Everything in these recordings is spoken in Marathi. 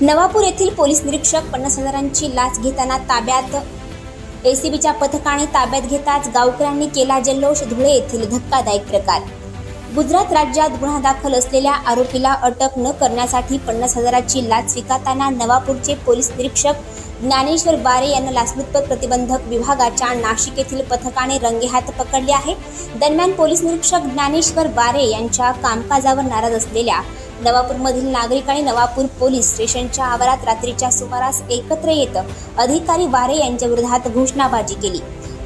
नवापूर येथील पोलीस निरीक्षक पन्नास हजारांची लाच घेताना ताब्यात. एसीबीच्या पथकाने ताब्यात घेताच गावकऱ्यांनी केला जल्लोष. धुळे येथील धक्कादायक प्रकार. गुजरात राज्यात गुन्हा दाखल असलेल्या आरोपीला अटक न करण्यासाठी पन्नास हजाराची लाच स्वीकारताना नवापूरचे पोलीस निरीक्षक ज्ञानेश्वर बारे यांना लाचलुचपत प्रतिबंधक विभागाच्या नाशिक येथील पथकाने रंगेहात पकडले आहे. दरम्यान पोलीस निरीक्षक ज्ञानेश्वर बारे यांच्या कामकाजावर नाराज असलेल्या नवापूरमधील नागरिकांनी नवापूर पोलीस स्टेशनच्या आवारात रात्रीच्या सुमारास एकत्र येत अधिकारी वारे यांच्या विरोधात घोषणाबाजी केली.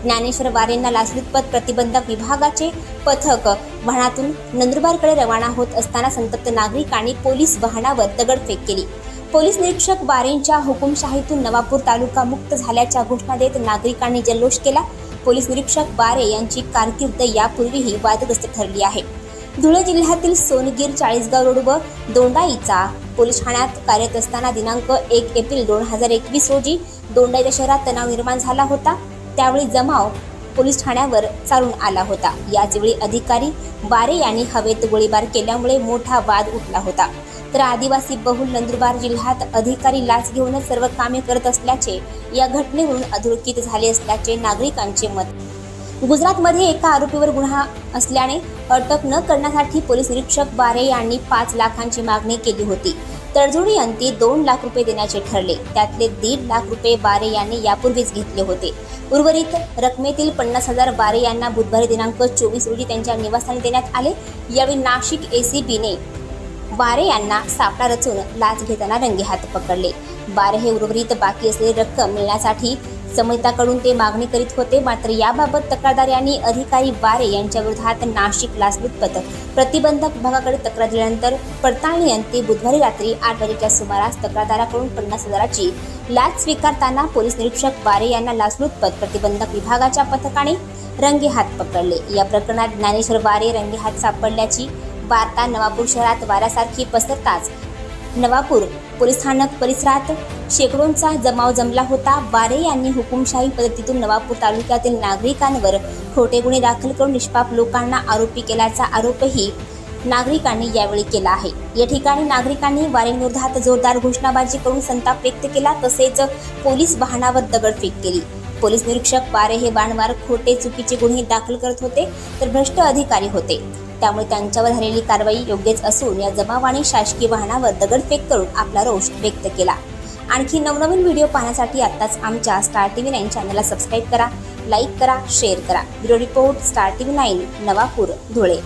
ज्ञानेश्वर वारेंना लाचलुचपत प्रतिबंधक विभागाचे पथक वाहनातून नंदुरबारकडे रवाना होत असताना संतप्त नागरिकांनी पोलीस वाहनावर दगडफेक केली. पोलीस निरीक्षक वारेंच्या हुकुमशाहीतून नवापूर तालुका मुक्त झाल्याच्या घोषणा देत नागरिकांनी जल्लोष केला. पोलीस निरीक्षक बारे यांची कारकीर्द यापूर्वीही वादग्रस्त ठरली आहे. धुळे जिल्ह्यातील सोनगीर चाळीसगाव रोड व दोंडाईचा पोलीस ठाण्यात कार्यरत असताना दिनांक एक एप्रिल दोन हजार एकवीस रोजी दोंडाईच्या शहरात तणाव निर्माण झाला होता. त्यावेळी जमाव पोलीस ठाण्यावर चालून आला होता. याचवेळी अधिकारी बारे यांनी हवेत गोळीबार केल्यामुळे मोठा वाद उठला होता. तर आदिवासी बहुल नंदुरबार जिल्ह्यात अधिकारी लाच घेऊनच सर्व कामे करत असल्याचे या घटनेवरून अधोरेखित झाले असल्याचे नागरिकांचे मत गुजरातमध्ये एका आरोपीवर गुन्हा असल्याने अटक न करण्यासाठी पोलीस निरीक्षक बारे यांनी पाच लाखांची मागणी केली होती. तडजोडी अंती दोन लाख रुपये देण्याचे ठरले. त्यातले दीड लाख रुपये बारे यांनी यापूर्वीच घेतले होते. उर्वरित रकमेतील पन्नास हजार बारे यांना बुधवारी दिनांक चोवीस रोजी त्यांच्या निवासस्थानी देण्यात आले. यावेळी नाशिक एसीबीने बारे यांना सापळा रचून लाच घेताना रंगेहात पकडले. बारे हे उर्वरित बाकी असलेली रक्कम मिळण्यासाठी समिताकडून ते मागणी करीत होते. मात्र याबाबत तक्रारदार यांनी अधिकारी वारे यांच्या विरोधात नाशिक लाचलुचपत प्रतिबंधक विभागाकडे तक्रार दिल्यानंतर पडताळणी अंती बुधवारी रात्री आठ वाजेच्या सुमारास तक्रारदाराकडून पन्नास हजाराची लाच स्वीकारताना पोलीस निरीक्षक वारे यांना लाचलुचपत प्रतिबंधक विभागाच्या पथकाने रंगेहात पकडले. या प्रकरणात ज्ञानेश्वर वारे रंगेहात सापडल्याची वार्ता नवापूर शहरात वाऱ्यासारखी पसरताच नवापूर पोलीस स्थानक परिसरात शेकडोंचा जमाव जमला होता. बारे यांनी हुकुमशाही पद्धतीतून नवापूर तालुक्यातील नागरिकांवर खोटे गुन्हे दाखल करून निष्पाप लोकांना आरोपी केल्याचा आरोपही नागरिकांनी यावेळी केला आहे. या ठिकाणी नागरिकांनी वारेविरोधात जोरदार घोषणाबाजी करून संताप व्यक्त केला. तसेच पोलीस वाहनावर दगडफेक केली. पोलीस निरीक्षक बारे हे वारंवार खोटे चुकीचे गुन्हे दाखल करत होते तर भ्रष्ट अधिकारी होते. त्यामुळे त्यांच्यावर झालेली कारवाई योग्यच असून या जमावाने शासकीय वाहनावर दगडफेक करून आपला रोष व्यक्त केला. आणखी नवनवीन व्हिडिओ पाहण्यासाठी आत्ताच आमच्या स्टार टी व्ही नाईन चॅनलला सबस्क्राईब करा लाईक करा शेअर करा. Bureau report star T V nine Navapur Dhule.